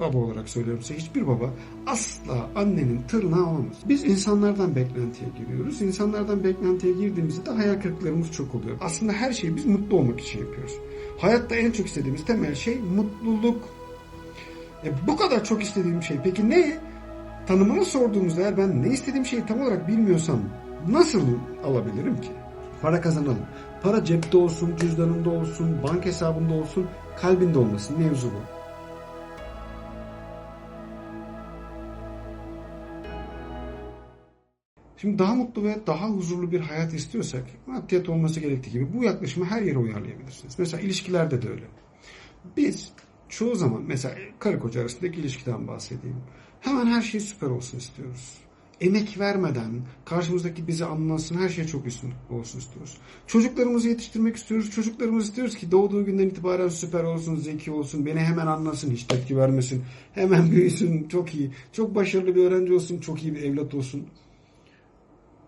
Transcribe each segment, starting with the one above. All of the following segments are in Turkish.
baba olarak söylüyorum size hiçbir baba asla annenin tırnağı olamaz. Biz insanlardan beklentiye giriyoruz. İnsanlardan beklentiye girdiğimizde de hayal kırıklarımız çok oluyor. Aslında her şeyi biz mutlu olmak için yapıyoruz. Hayatta en çok istediğimiz temel şey mutluluk. E, bu kadar çok istediğim şey peki ne? Tanımını sorduğumuzda eğer ben ne istediğim şeyi tam olarak bilmiyorsam nasıl alabilirim ki? Para kazanalım. Para cepte olsun, cüzdanında olsun, bank hesabında olsun, kalbinde olmasın. Mevzu bu. Şimdi daha mutlu ve daha huzurlu bir hayat istiyorsak maddiyat olması gerektiği gibi bu yaklaşımı her yere uyarlayabilirsiniz. Mesela ilişkilerde de öyle. Biz çoğu zaman mesela karı koca arasındaki ilişkiden bahsedeyim. Hemen her şey süper olsun istiyoruz. Emek vermeden karşımızdaki bizi anlasın her şey çok üstün olsun istiyoruz. Çocuklarımızı yetiştirmek istiyoruz. Çocuklarımız istiyoruz ki doğduğu günden itibaren süper olsun, zeki olsun, beni hemen anlasın, hiç tepki vermesin, hemen büyüsün, çok iyi, çok başarılı bir öğrenci olsun, çok iyi bir evlat olsun.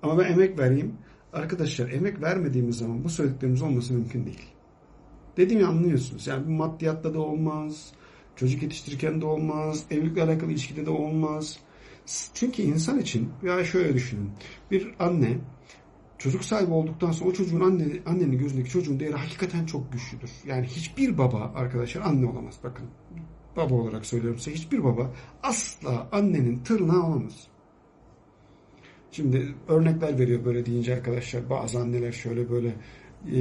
Ama ben emek vereyim. Arkadaşlar emek vermediğimiz zaman bu söylediklerimiz olması mümkün değil. Dediğimi anlıyorsunuz. Yani bu maddiyatta da olmaz. Çocuk yetiştirirken de olmaz. Evlilikle alakalı ilişkide de olmaz. Çünkü insan için ya şöyle düşünün. Bir anne çocuk sahibi olduktan sonra o çocuğun anne, annenin gözündeki çocuğun değeri hakikaten çok güçlüdür. Yani hiçbir baba arkadaşlar anne olamaz. Bakın baba olarak söylüyorum size hiçbir baba asla annenin tırnağı olamaz. Şimdi örnekler veriyor böyle deyince arkadaşlar bazı anneler şöyle böyle e,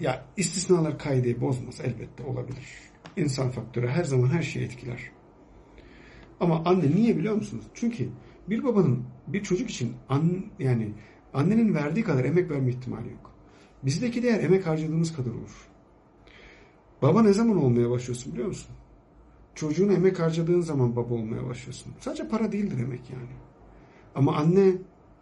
ya istisnalar kaideyi bozmaz elbette olabilir. İnsan faktörü her zaman her şeyi etkiler. Ama anne niye biliyor musunuz? Çünkü bir babanın bir çocuk için an, yani annenin verdiği kadar emek verme ihtimali yok. Bizdeki değer emek harcadığımız kadar olur. Baba ne zaman olmaya başlıyorsun biliyor musun? Çocuğun emek harcadığın zaman baba olmaya başlıyorsun. Sadece para değildir emek yani. Ama anne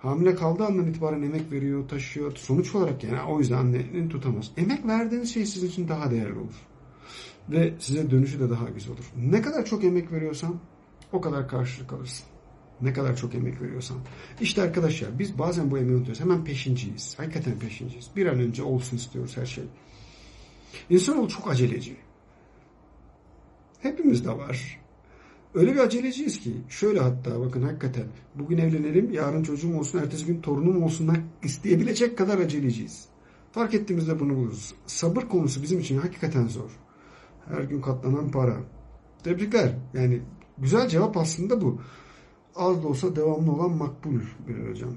hamile kaldığı andan itibaren emek veriyor, taşıyor. Sonuç olarak yani o yüzden annenin tutamaz. Emek verdiğiniz şey sizin için daha değerli olur. Ve size dönüşü de daha güzel olur. Ne kadar çok emek veriyorsan o kadar karşılık alırsın. Ne kadar çok emek veriyorsan. İşte arkadaşlar biz bazen bu emeği unutuyoruz. Hemen peşinciyiz. Hakikaten peşinciyiz. Bir an önce olsun istiyoruz her şey. İnsanoğlu çok aceleci. Hepimizde var. Öyle bir aceleciyiz ki şöyle hatta bakın hakikaten bugün evlenelim yarın çocuğum olsun ertesi gün torunum olsunlar isteyebilecek kadar aceleciyiz. Fark ettiğimizde bunu buluruz. Sabır konusu bizim için hakikaten zor. Her gün katlanan para. Tebrikler. Yani güzel cevap aslında bu. Az da olsa devamlı olan makbul bir hocam.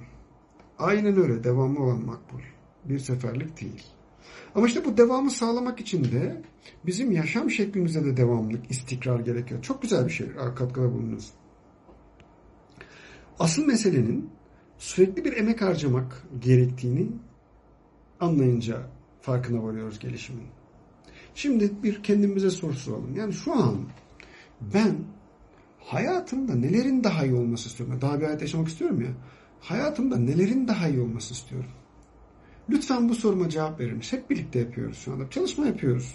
Aynen öyle devamlı olan makbul. Bir seferlik değil. Ama işte bu devamı sağlamak için de bizim yaşam şeklimizde de devamlılık, istikrar gerekiyor. Çok güzel bir şey katkıda bulununuz. Asıl meselenin sürekli bir emek harcamak gerektiğini anlayınca farkına varıyoruz gelişimin. Şimdi bir kendimize soru soralım. Yani şu an ben hayatımda nelerin daha iyi olması istiyorum? Daha bir hayat yaşamak istiyorum ya. Hayatımda nelerin daha iyi olması istiyorum? Lütfen bu soruma cevap verin. Hep birlikte yapıyoruz şu anda. Çalışma yapıyoruz.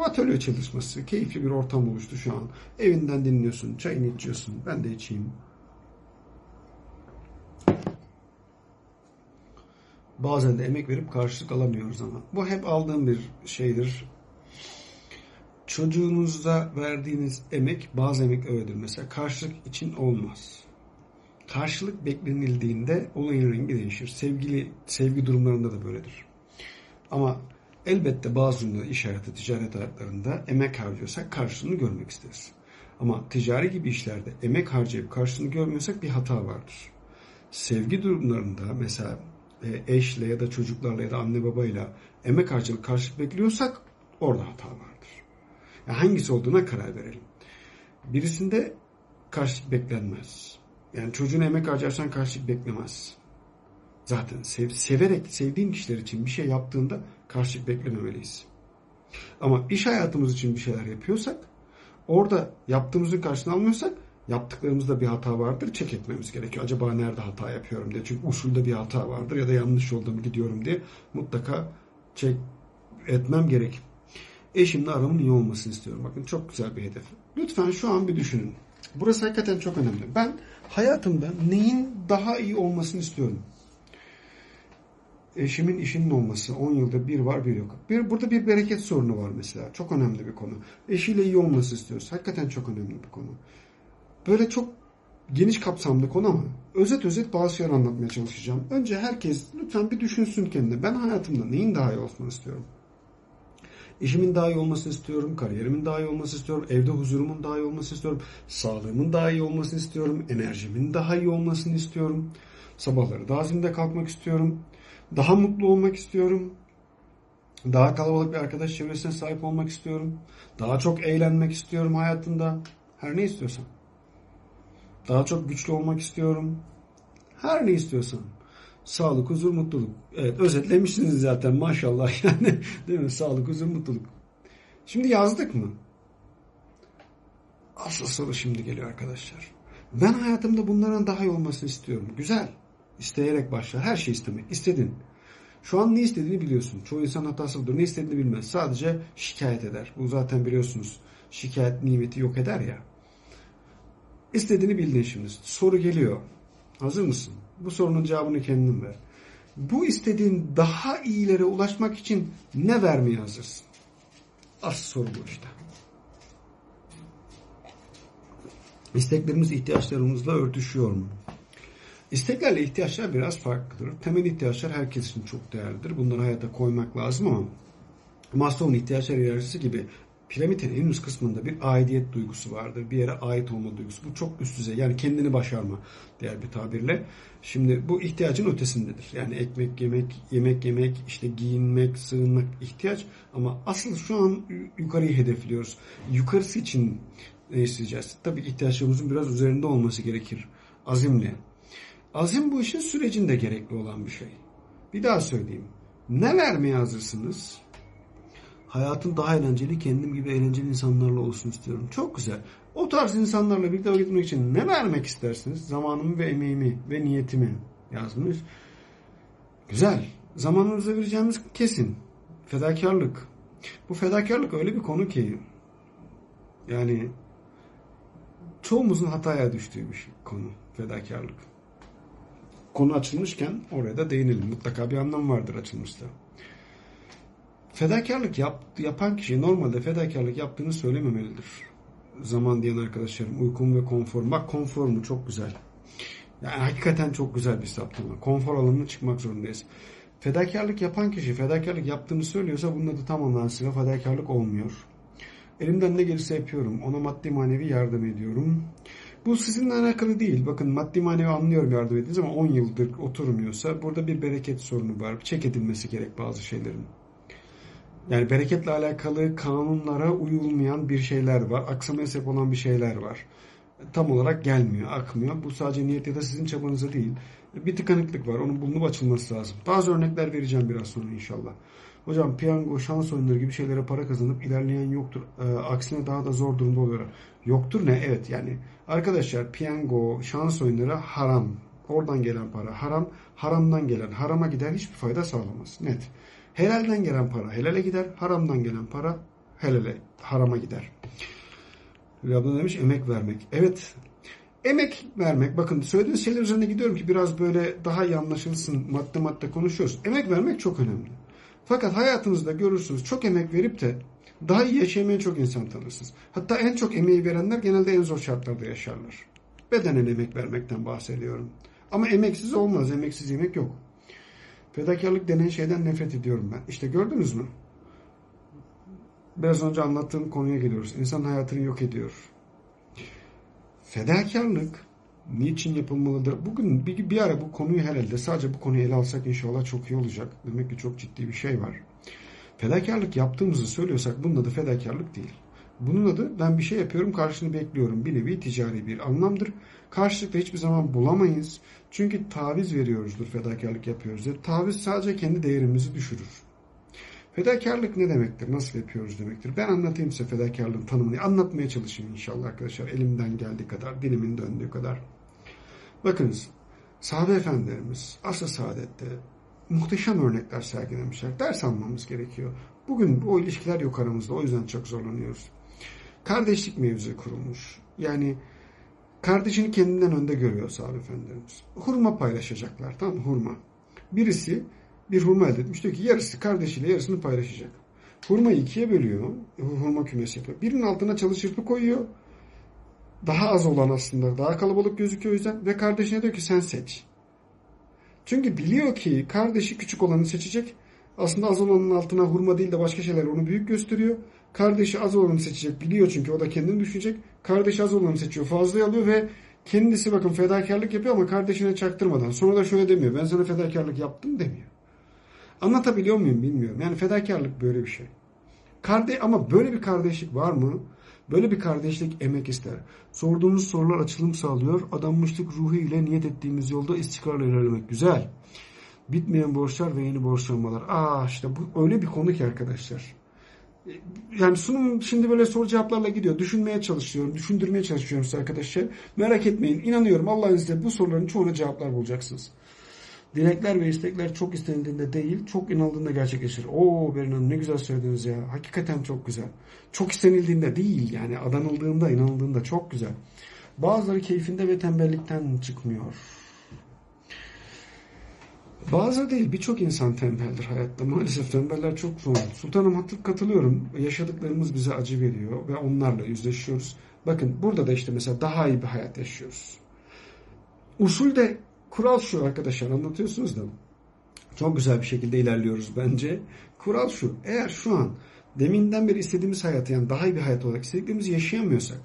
Atölye çalışması. Keyifli bir ortam oluştu şu an. Evinden dinliyorsun. Çayını içiyorsun. Ben de içeyim. Bazen de emek verip karşılık alamıyoruz ama. Bu hep aldığım bir şeydir. Çocuğunuzda verdiğiniz emek, bazı emek öyledir. Mesela karşılık için olmaz karşılık beklenildiğinde olayın rengi değişir. Sevgili sevgi durumlarında da böyledir. Ama elbette bazı iş hayatı, ticaret hayatlarında emek harcıyorsak karşılığını görmek isteriz. Ama ticari gibi işlerde emek harcayıp karşılığını görmüyorsak bir hata vardır. Sevgi durumlarında mesela e, eşle ya da çocuklarla ya da anne babayla emek harcayıp karşılık bekliyorsak orada hata vardır. Yani hangisi olduğuna karar verelim. Birisinde karşılık beklenmez. Yani çocuğuna emek harcarsan karşılık beklemez. Zaten sev, severek sevdiğin kişiler için bir şey yaptığında karşılık beklememeliyiz. Ama iş hayatımız için bir şeyler yapıyorsak orada yaptığımızın karşılığını almıyorsak yaptıklarımızda bir hata vardır. Çek etmemiz gerekiyor. Acaba nerede hata yapıyorum diye. Çünkü usulde bir hata vardır ya da yanlış yolda mı gidiyorum diye mutlaka çek etmem gerek. Eşimle aramın iyi olmasını istiyorum. Bakın çok güzel bir hedef. Lütfen şu an bir düşünün. Burası hakikaten çok önemli. Ben hayatımda neyin daha iyi olmasını istiyorum. eşimin işinin olması 10 yılda bir var bir yok. Bir, burada bir bereket sorunu var mesela. Çok önemli bir konu. Eşiyle iyi olması istiyoruz. Hakikaten çok önemli bir konu. Böyle çok geniş kapsamlı konu ama özet özet bazı şeyler anlatmaya çalışacağım. Önce herkes lütfen bir düşünsün kendine. Ben hayatımda neyin daha iyi olsun istiyorum? İşimin daha iyi olmasını istiyorum, kariyerimin daha iyi olmasını istiyorum, evde huzurumun daha iyi olmasını istiyorum, sağlığımın daha iyi olmasını istiyorum, enerjimin daha iyi olmasını istiyorum. Sabahları daha zinde kalkmak istiyorum. Daha mutlu olmak istiyorum. Daha kalabalık bir arkadaş çevresine sahip olmak istiyorum. Daha çok eğlenmek istiyorum hayatımda. Her ne istiyorsan. Daha çok güçlü olmak istiyorum. Her ne istiyorsan. Sağlık, huzur, mutluluk. Evet özetlemişsiniz zaten maşallah yani. Değil mi? Sağlık, huzur, mutluluk. Şimdi yazdık mı? Asıl soru şimdi geliyor arkadaşlar. Ben hayatımda bunların daha iyi olmasını istiyorum. Güzel. İsteyerek başla. Her şey istemek. İstedin. Şu an ne istediğini biliyorsun. Çoğu insan hatası budur. Ne istediğini bilmez. Sadece şikayet eder. Bu zaten biliyorsunuz. Şikayet nimeti yok eder ya. İstediğini bildin şimdi. Soru geliyor. Hazır mısın? Bu sorunun cevabını kendin ver. Bu istediğin daha iyilere ulaşmak için ne vermeye hazırsın? Asıl soru bu işte. İsteklerimiz ihtiyaçlarımızla örtüşüyor mu? İsteklerle ihtiyaçlar biraz farklıdır. Temel ihtiyaçlar herkes için çok değerlidir. Bunları hayata koymak lazım ama Maslow'un ihtiyaçlar hiyerarşisi gibi piramidin en üst kısmında bir aidiyet duygusu vardır. Bir yere ait olma duygusu. Bu çok üst düzey. Yani kendini başarma diğer bir tabirle. Şimdi bu ihtiyacın ötesindedir. Yani ekmek yemek, yemek yemek, işte giyinmek, sığınmak ihtiyaç. Ama asıl şu an yukarıyı hedefliyoruz. Yukarısı için ne isteyeceğiz? Tabii ihtiyaçlarımızın biraz üzerinde olması gerekir. Azimle. Azim bu işin sürecinde gerekli olan bir şey. Bir daha söyleyeyim. Ne vermeye hazırsınız? Hayatım daha eğlenceli, kendim gibi eğlenceli insanlarla olsun istiyorum. Çok güzel. O tarz insanlarla birlikte vakit geçirmek için ne vermek istersiniz? Zamanımı ve emeğimi ve niyetimi yazmış. Güzel. Zamanınızı vereceğimiz kesin. Fedakarlık. Bu fedakarlık öyle bir konu ki yani çoğumuzun hataya düştüğü bir şey, konu fedakarlık. Konu açılmışken oraya da değinelim. Mutlaka bir anlam vardır açılmışta. Fedakarlık yap, yapan kişi normalde fedakarlık yaptığını söylememelidir. Zaman diyen arkadaşlarım uykum ve konfor. Bak konfor mu çok güzel. Yani hakikaten çok güzel bir saptama. Konfor alanına çıkmak zorundayız. Fedakarlık yapan kişi fedakarlık yaptığını söylüyorsa bunun adı tam anlamıyla fedakarlık olmuyor. Elimden ne gelirse yapıyorum. Ona maddi manevi yardım ediyorum. Bu sizinle alakalı değil. Bakın maddi manevi anlıyorum yardım ettiğiniz ama 10 yıldır oturmuyorsa burada bir bereket sorunu var. Çek edilmesi gerek bazı şeylerin. Yani bereketle alakalı kanunlara uyulmayan bir şeyler var. Aksamaya sebep olan bir şeyler var. Tam olarak gelmiyor, akmıyor. Bu sadece niyet ya da sizin çabanıza değil. Bir tıkanıklık var. Onun bulunup açılması lazım. Bazı örnekler vereceğim biraz sonra inşallah. Hocam piyango, şans oyunları gibi şeylere para kazanıp ilerleyen yoktur. E, aksine daha da zor durumda oluyor. Yoktur ne? Evet yani arkadaşlar piyango, şans oyunları haram. Oradan gelen para haram. Haramdan gelen harama gider hiçbir fayda sağlamaz. Net. Helalden gelen para helale gider. Haramdan gelen para helale, harama gider. Rabbi demiş emek vermek. Evet emek vermek. Bakın söylediğiniz şeyler üzerine gidiyorum ki biraz böyle daha iyi anlaşılsın. Madde madde konuşuyoruz. Emek vermek çok önemli. Fakat hayatınızda görürsünüz çok emek verip de daha iyi yaşayamayan çok insan tanırsınız. Hatta en çok emeği verenler genelde en zor şartlarda yaşarlar. Bedenen emek vermekten bahsediyorum. Ama emeksiz olmaz. Emeksiz yemek yok. Fedakarlık denen şeyden nefret ediyorum ben. İşte gördünüz mü? Biraz önce anlattığım konuya geliyoruz. İnsan hayatını yok ediyor. Fedakarlık niçin yapılmalıdır? Bugün bir, bir ara bu konuyu herhalde sadece bu konuyu ele alsak inşallah çok iyi olacak. Demek ki çok ciddi bir şey var. Fedakarlık yaptığımızı söylüyorsak bunun adı fedakarlık değil. Bunun adı ben bir şey yapıyorum karşılığını bekliyorum. Bir nevi ticari bir anlamdır. Karşılıkta hiçbir zaman bulamayız. Çünkü taviz veriyoruzdur fedakarlık yapıyoruz. Taviz sadece kendi değerimizi düşürür. Fedakarlık ne demektir? Nasıl yapıyoruz demektir? Ben anlatayım size fedakarlığın tanımını. Anlatmaya çalışayım inşallah arkadaşlar. Elimden geldiği kadar, dilimin döndüğü kadar. Bakınız, sahabe efendilerimiz asıl saadette muhteşem örnekler sergilemişler. Ders almamız gerekiyor. Bugün o ilişkiler yok aramızda. O yüzden çok zorlanıyoruz. Kardeşlik mevzu kurulmuş. Yani kardeşini kendinden önde görüyor sahabe efendilerimiz. Hurma paylaşacaklar. Tamam Hurma. Birisi bir hurma elde etmiş. Diyor ki yarısı kardeşiyle yarısını paylaşacak. Hurmayı ikiye bölüyor. Hurma kümesi yapıyor. Birinin altına çalı çırpı koyuyor. Daha az olan aslında. Daha kalabalık gözüküyor o yüzden. Ve kardeşine diyor ki sen seç. Çünkü biliyor ki kardeşi küçük olanı seçecek. Aslında az olanın altına hurma değil de başka şeyler onu büyük gösteriyor. Kardeşi az olanı seçecek. Biliyor çünkü o da kendini düşünecek. Kardeşi az olanı seçiyor. Fazlayı alıyor ve kendisi bakın fedakarlık yapıyor ama kardeşine çaktırmadan. Sonra da şöyle demiyor. Ben sana fedakarlık yaptım demiyor. Anlatabiliyor muyum bilmiyorum. Yani fedakarlık böyle bir şey. Karde ama böyle bir kardeşlik var mı? Böyle bir kardeşlik emek ister. Sorduğumuz sorular açılım sağlıyor. Adanmışlık ruhu ile niyet ettiğimiz yolda istikrarla ilerlemek. Güzel. Bitmeyen borçlar ve yeni borçlanmalar. Aa işte bu öyle bir konu ki arkadaşlar. Yani sunum şimdi böyle soru cevaplarla gidiyor. Düşünmeye çalışıyorum, düşündürmeye çalışıyorum size arkadaşlar. Merak etmeyin. İnanıyorum Allah'ın izniyle bu soruların çoğuna cevaplar bulacaksınız. Dilekler ve istekler çok istenildiğinde değil, çok inanıldığında gerçekleşir. Oo Berin Hanım ne güzel söylediniz ya. Hakikaten çok güzel. Çok istenildiğinde değil yani adanıldığında, inanıldığında çok güzel. Bazıları keyfinde ve tembellikten çıkmıyor. Bazı değil birçok insan tembeldir hayatta. Maalesef tembeller çok zor. Sultanım hatır katılıyorum. Yaşadıklarımız bize acı veriyor ve onlarla yüzleşiyoruz. Bakın burada da işte mesela daha iyi bir hayat yaşıyoruz. Usulde kural şu arkadaşlar anlatıyorsunuz da çok güzel bir şekilde ilerliyoruz bence. Kural şu eğer şu an deminden beri istediğimiz hayatı yani daha iyi bir hayat olarak istediklerimizi yaşayamıyorsak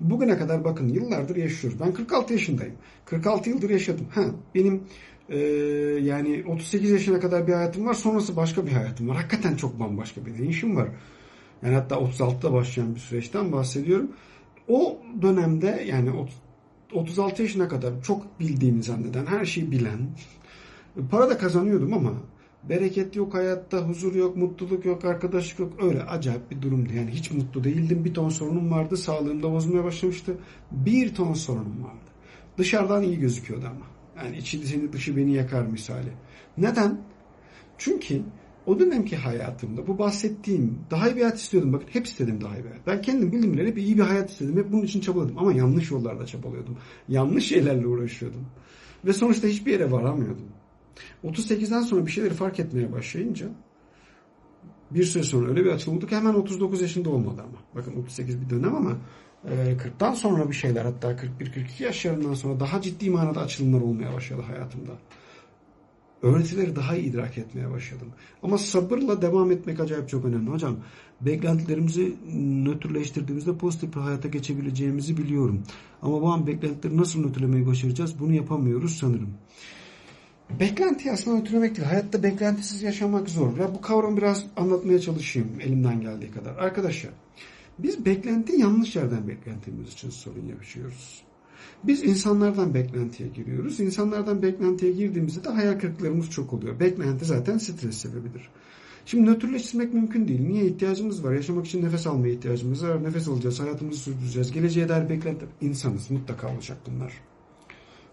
bugüne kadar bakın yıllardır yaşıyoruz. Ben 46 yaşındayım. 46 yıldır yaşadım. Ha benim ee, yani 38 yaşına kadar bir hayatım var. Sonrası başka bir hayatım var. Hakikaten çok bambaşka bir değişim var. Yani hatta 36'da başlayan bir süreçten bahsediyorum. O dönemde yani 36 yaşına kadar çok bildiğimi zanneden, her şeyi bilen, para da kazanıyordum ama bereket yok hayatta, huzur yok, mutluluk yok, arkadaşlık yok. Öyle acayip bir durumdu. Yani hiç mutlu değildim. Bir ton sorunum vardı. Sağlığım da bozulmaya başlamıştı. Bir ton sorunum vardı. Dışarıdan iyi gözüküyordu ama. Yani içi seni dışı beni yakar misali. Neden? Çünkü o dönemki hayatımda bu bahsettiğim daha iyi bir hayat istiyordum. Bakın hep istedim daha iyi bir hayat. Ben kendim bildim bile hep iyi bir hayat istedim. Hep bunun için çabaladım. Ama yanlış yollarda çabalıyordum. Yanlış şeylerle uğraşıyordum. Ve sonuçta hiçbir yere varamıyordum. 38'den sonra bir şeyleri fark etmeye başlayınca bir süre sonra öyle bir açılım oldu ki hemen 39 yaşında olmadı ama. Bakın 38 bir dönem ama 40'tan sonra bir şeyler hatta 41-42 yaşlarından sonra daha ciddi manada açılımlar olmaya başladı hayatımda. Öğretileri daha iyi idrak etmeye başladım. Ama sabırla devam etmek acayip çok önemli. Hocam beklentilerimizi nötrleştirdiğimizde pozitif bir hayata geçebileceğimizi biliyorum. Ama bu an beklentileri nasıl nötrlemeyi başaracağız bunu yapamıyoruz sanırım. Beklenti aslında nötrlemek değil. Hayatta beklentisiz yaşamak zor. Ya bu kavramı biraz anlatmaya çalışayım elimden geldiği kadar. Arkadaşlar biz beklenti yanlış yerden beklentimiz için sorun yaşıyoruz. Biz insanlardan beklentiye giriyoruz. İnsanlardan beklentiye girdiğimizde de hayal kırıklarımız çok oluyor. Beklenti zaten stres sebebidir. Şimdi nötrleştirmek mümkün değil. Niye ihtiyacımız var? Yaşamak için nefes almaya ihtiyacımız var. Nefes alacağız, hayatımızı sürdüreceğiz. Geleceğe dair beklenti. İnsanız, mutlaka olacak bunlar.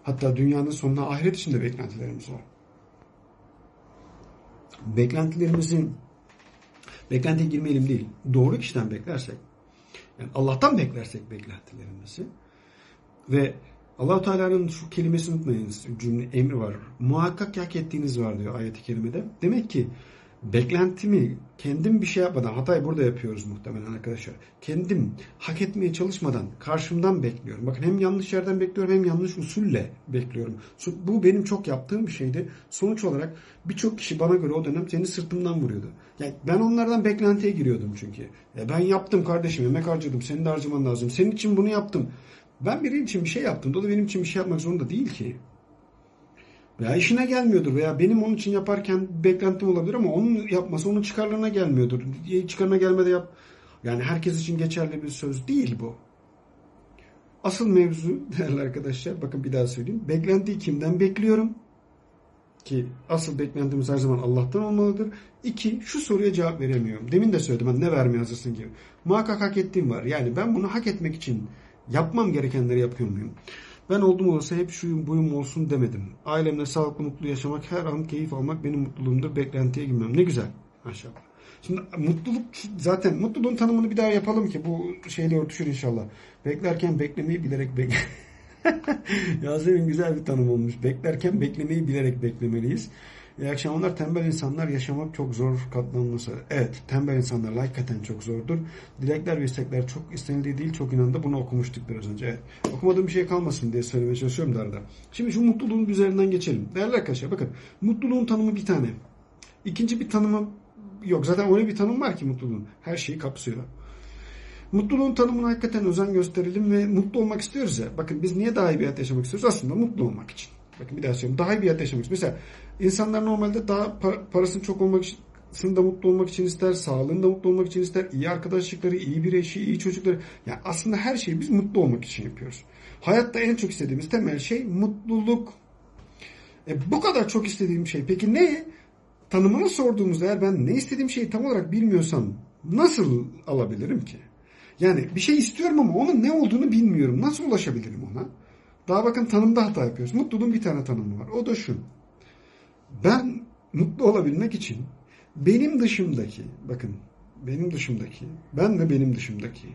Hatta dünyanın sonuna ahiret için de beklentilerimiz var. Beklentilerimizin beklentiye girmeyelim değil. Doğru kişiden beklersek yani Allah'tan beklersek beklentilerimizi ve allah Teala'nın şu kelimesini unutmayınız. Cümle emri var. Muhakkak hak ettiğiniz var diyor ayeti kerimede. Demek ki beklentimi kendim bir şey yapmadan hatayı burada yapıyoruz muhtemelen arkadaşlar. Kendim hak etmeye çalışmadan karşımdan bekliyorum. Bakın hem yanlış yerden bekliyorum hem yanlış usulle bekliyorum. Bu benim çok yaptığım bir şeydi. Sonuç olarak birçok kişi bana göre o dönem seni sırtımdan vuruyordu. Yani ben onlardan beklentiye giriyordum çünkü. Ya ben yaptım kardeşim emek harcadım senin de harcaman lazım. Senin için bunu yaptım. Ben biri için bir şey yaptım. O da benim için bir şey yapmak zorunda değil ki. Veya işine gelmiyordur veya benim onun için yaparken beklentim olabilir ama onun yapması onun çıkarlarına gelmiyordur. Çıkarına gelmede yap. Yani herkes için geçerli bir söz değil bu. Asıl mevzu değerli arkadaşlar bakın bir daha söyleyeyim. Beklentiyi kimden bekliyorum? Ki asıl beklentimiz her zaman Allah'tan olmalıdır. İki, şu soruya cevap veremiyorum. Demin de söyledim ben ne vermeye hazırsın gibi. Muhakkak hak ettiğim var. Yani ben bunu hak etmek için yapmam gerekenleri yapıyor muyum? Ben oldum olsa hep şuyum buyum olsun demedim. Ailemle sağlıklı mutlu yaşamak, her an keyif almak benim mutluluğumdur. Beklentiye girmem. Ne güzel. Maşallah. Şimdi mutluluk zaten mutluluğun tanımını bir daha yapalım ki bu şeyle örtüşür inşallah. Beklerken beklemeyi bilerek bekle. Yasemin güzel bir tanım olmuş. Beklerken beklemeyi bilerek beklemeliyiz. İyi akşamlar. Tembel insanlar yaşamak çok zor katlanması. Evet, tembel insanlar hakikaten çok zordur. Dilekler ve istekler çok istenildiği değil, çok inandı. Bunu okumuştuk biraz önce. Evet. Okumadığım bir şey kalmasın diye söylemeye çalışıyorum da. Şimdi şu mutluluğun üzerinden geçelim. Değerli arkadaşlar bakın. Mutluluğun tanımı bir tane. İkinci bir tanımı yok. Zaten öyle bir tanım var ki mutluluğun. Her şeyi kapsıyor. Mutluluğun tanımına hakikaten özen gösterelim ve mutlu olmak istiyoruz ya. Bakın biz niye daha iyi bir hayat yaşamak istiyoruz? Aslında mutlu olmak için. Bakın bir daha söyleyeyim. Daha iyi bir hayat yaşamak için. Mesela insanlar normalde daha par- parasının çok olmak için da mutlu olmak için ister, sağlığında mutlu olmak için ister, iyi arkadaşlıkları, iyi bir eşi, iyi çocukları. Yani aslında her şeyi biz mutlu olmak için yapıyoruz. Hayatta en çok istediğimiz temel şey mutluluk. E, bu kadar çok istediğim şey. Peki ne? Tanımını sorduğumuzda eğer ben ne istediğim şeyi tam olarak bilmiyorsam nasıl alabilirim ki? Yani bir şey istiyorum ama onun ne olduğunu bilmiyorum. Nasıl ulaşabilirim ona? Daha bakın tanımda hata yapıyoruz. Mutluluğun bir tane tanımı var. O da şu. Ben mutlu olabilmek için benim dışımdaki, bakın benim dışımdaki, ben ve benim dışımdaki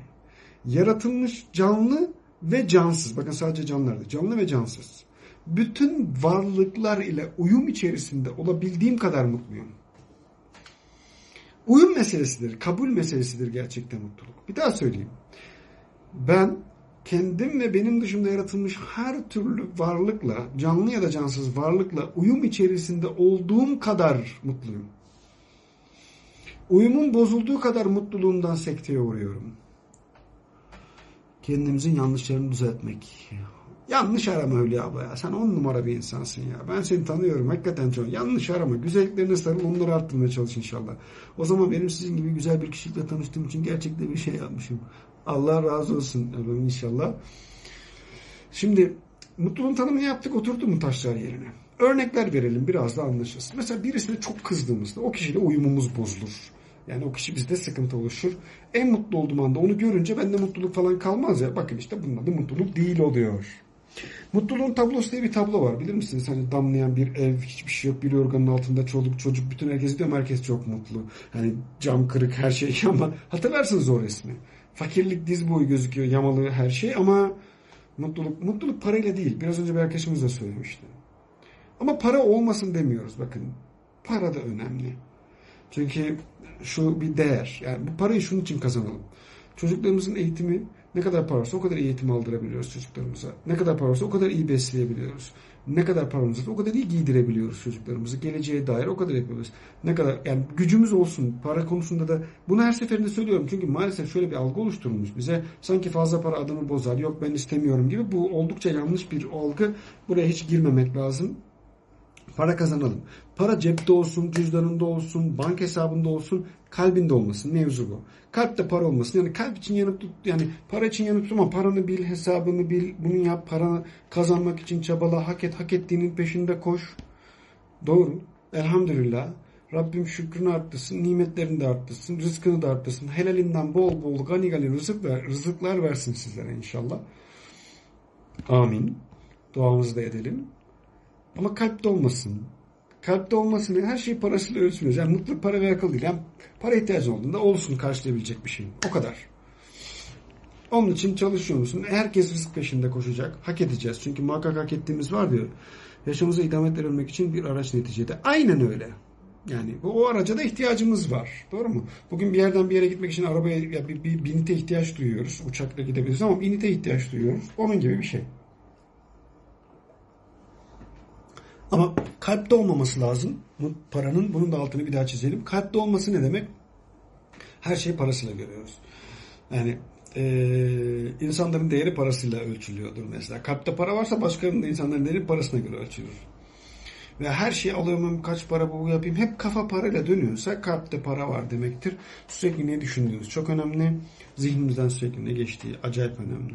yaratılmış canlı ve cansız, bakın sadece canlılarda, canlı ve cansız. Bütün varlıklar ile uyum içerisinde olabildiğim kadar mutluyum. Uyum meselesidir, kabul meselesidir gerçekten mutluluk. Bir daha söyleyeyim. Ben kendim ve benim dışımda yaratılmış her türlü varlıkla, canlı ya da cansız varlıkla uyum içerisinde olduğum kadar mutluyum. Uyumun bozulduğu kadar mutluluğumdan sekteye uğruyorum. Kendimizin yanlışlarını düzeltmek. Yanlış arama öyle abla ya. Sen on numara bir insansın ya. Ben seni tanıyorum. Hakikaten çok. Yanlış arama. Güzelliklerini sarıl. Onları arttırmaya çalış inşallah. O zaman benim sizin gibi güzel bir kişilikle tanıştığım için gerçekten bir şey yapmışım. Allah razı olsun inşallah. Şimdi mutluluğun tanımını yaptık. Oturdu mu taşlar yerine? Örnekler verelim. Biraz da anlaşılsın. Mesela birisine çok kızdığımızda o kişiyle uyumumuz bozulur. Yani o kişi bizde sıkıntı oluşur. En mutlu olduğum anda onu görünce bende mutluluk falan kalmaz ya. Bakın işte bunun adı mutluluk değil oluyor. Mutluluğun tablosu diye bir tablo var bilir misiniz? Hani damlayan bir ev, hiçbir şey yok, bir yorganın altında çoluk çocuk, bütün herkes diyor herkes çok mutlu. Hani cam kırık her şey ama hatırlarsınız o resmi. Fakirlik diz boyu gözüküyor, yamalı her şey ama mutluluk, mutluluk parayla değil. Biraz önce bir arkadaşımız da söylemişti. Ama para olmasın demiyoruz bakın. Para da önemli. Çünkü şu bir değer. Yani bu parayı şunun için kazanalım. Çocuklarımızın eğitimi ne kadar para varsa o kadar eğitim aldırabiliyoruz çocuklarımıza. Ne kadar para varsa o kadar iyi besleyebiliyoruz. Ne kadar paramız varsa o kadar iyi giydirebiliyoruz çocuklarımızı. Geleceğe dair o kadar yapıyoruz. Ne kadar yani gücümüz olsun para konusunda da bunu her seferinde söylüyorum. Çünkü maalesef şöyle bir algı oluşturulmuş bize. Sanki fazla para adamı bozar. Yok ben istemiyorum gibi. Bu oldukça yanlış bir algı. Buraya hiç girmemek lazım. Para kazanalım. Para cepte olsun, cüzdanında olsun, bank hesabında olsun, kalbinde olmasın. Mevzu bu. Kalpte para olmasın. Yani kalp için yanıp tut, yani para için yanıp tutma. Paranı bil, hesabını bil, bunu yap. Paranı kazanmak için çabala, hak et, hak ettiğinin peşinde koş. Doğru. Elhamdülillah. Rabbim şükrünü arttırsın, nimetlerini de arttırsın, rızkını da arttırsın. Helalinden bol bol gani gani rızık ver, rızıklar versin sizlere inşallah. Amin. Duamızı da edelim. Ama kalpte olmasın. Kalpte olmasın. Her şey parasıyla ölçmüyoruz. Yani mutluluk para ve akıl değil. Yani para ihtiyacın olduğunda olsun karşılayabilecek bir şey. O kadar. Onun için çalışıyor musun? Herkes rızık peşinde koşacak. Hak edeceğiz. Çünkü muhakkak hak ettiğimiz var diyor. Yaşamımıza idame ettirebilmek için bir araç neticede. Aynen öyle. Yani o araca da ihtiyacımız var. Doğru mu? Bugün bir yerden bir yere gitmek için arabaya ya bir, bir binite ihtiyaç duyuyoruz. Uçakla gidebiliriz ama binite ihtiyaç duyuyoruz. Onun gibi bir şey. Ama kalpte olmaması lazım. Bu paranın bunun da altını bir daha çizelim. Kalpte olması ne demek? Her şeyi parasıyla görüyoruz. Yani e, insanların değeri parasıyla ölçülüyordur mesela. Kalpte para varsa başkalarının da insanların değeri parasına göre ölçülür. Ve her şeyi alıyorum kaç para bu yapayım hep kafa parayla dönüyorsa kalpte para var demektir. Sürekli ne düşündüğümüz çok önemli. Zihnimizden sürekli ne geçtiği acayip önemli.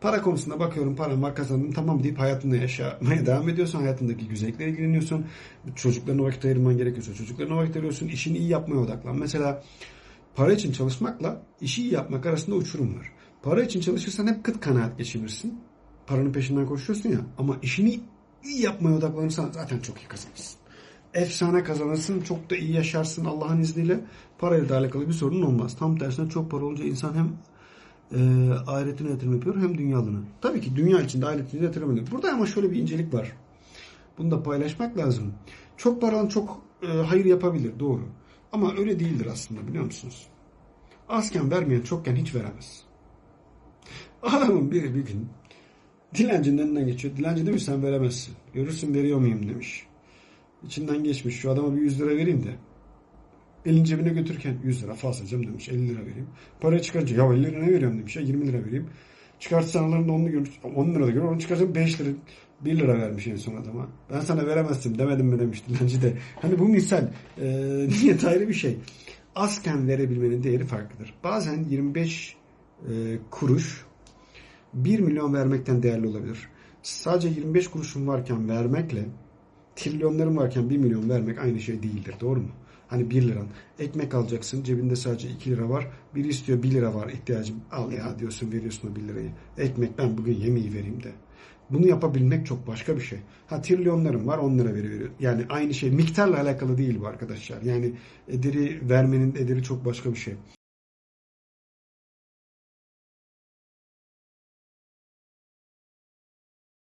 Para konusunda bakıyorum param var kazandım tamam deyip hayatında yaşamaya devam ediyorsun. Hayatındaki güzellikle ilgileniyorsun. Çocuklarına vakit ayırman gerekiyorsa çocuklarına vakit ayırıyorsun. İşini iyi yapmaya odaklan. Mesela para için çalışmakla işi iyi yapmak arasında uçurum var. Para için çalışırsan hep kıt kanaat geçinirsin. Paranın peşinden koşuyorsun ya ama işini iyi yapmaya odaklanırsan zaten çok iyi kazanırsın. Efsane kazanırsın, çok da iyi yaşarsın Allah'ın izniyle. Parayla da alakalı bir sorun olmaz. Tam tersine çok para olunca insan hem e, ahiretine yatırım yapıyor hem dünyalığına. Tabii ki dünya içinde ahiretine yatırım ediyor. Burada ama şöyle bir incelik var. Bunu da paylaşmak lazım. Çok paran çok e, hayır yapabilir doğru. Ama öyle değildir aslında biliyor musunuz? Azken vermeyen çokken hiç veremez. Adamın biri bir gün dilencinin önünden geçiyor. Dilenci demiş sen veremezsin. Görürsün veriyor muyum demiş. İçinden geçmiş şu adama bir 100 lira vereyim de. Elin cebine götürürken 100 lira fazla canım demiş 50 lira vereyim. Para çıkarınca ya 50 lira ne veriyorum demiş ya 20 lira vereyim. Çıkartırsan aralarında 10 lira, 10 lira da görüyor. Onu çıkartırsan 5 lira 1 lira vermiş en son adama. Ben sana veremezsin demedim mi demiş dilenci de. Hani bu misal e, niyet ayrı bir şey. Azken verebilmenin değeri farklıdır. Bazen 25 e, kuruş 1 milyon vermekten değerli olabilir. Sadece 25 kuruşun varken vermekle trilyonların varken 1 milyon vermek aynı şey değildir. Doğru mu? Hani 1 liran. Ekmek alacaksın. Cebinde sadece 2 lira var. Biri istiyor 1 lira var ihtiyacım. Al ya diyorsun veriyorsun o 1 lirayı. Ekmek ben bugün yemeği vereyim de. Bunu yapabilmek çok başka bir şey. Ha trilyonlarım var 10 lira veriyor. Yani aynı şey miktarla alakalı değil bu arkadaşlar. Yani ederi vermenin ederi çok başka bir şey.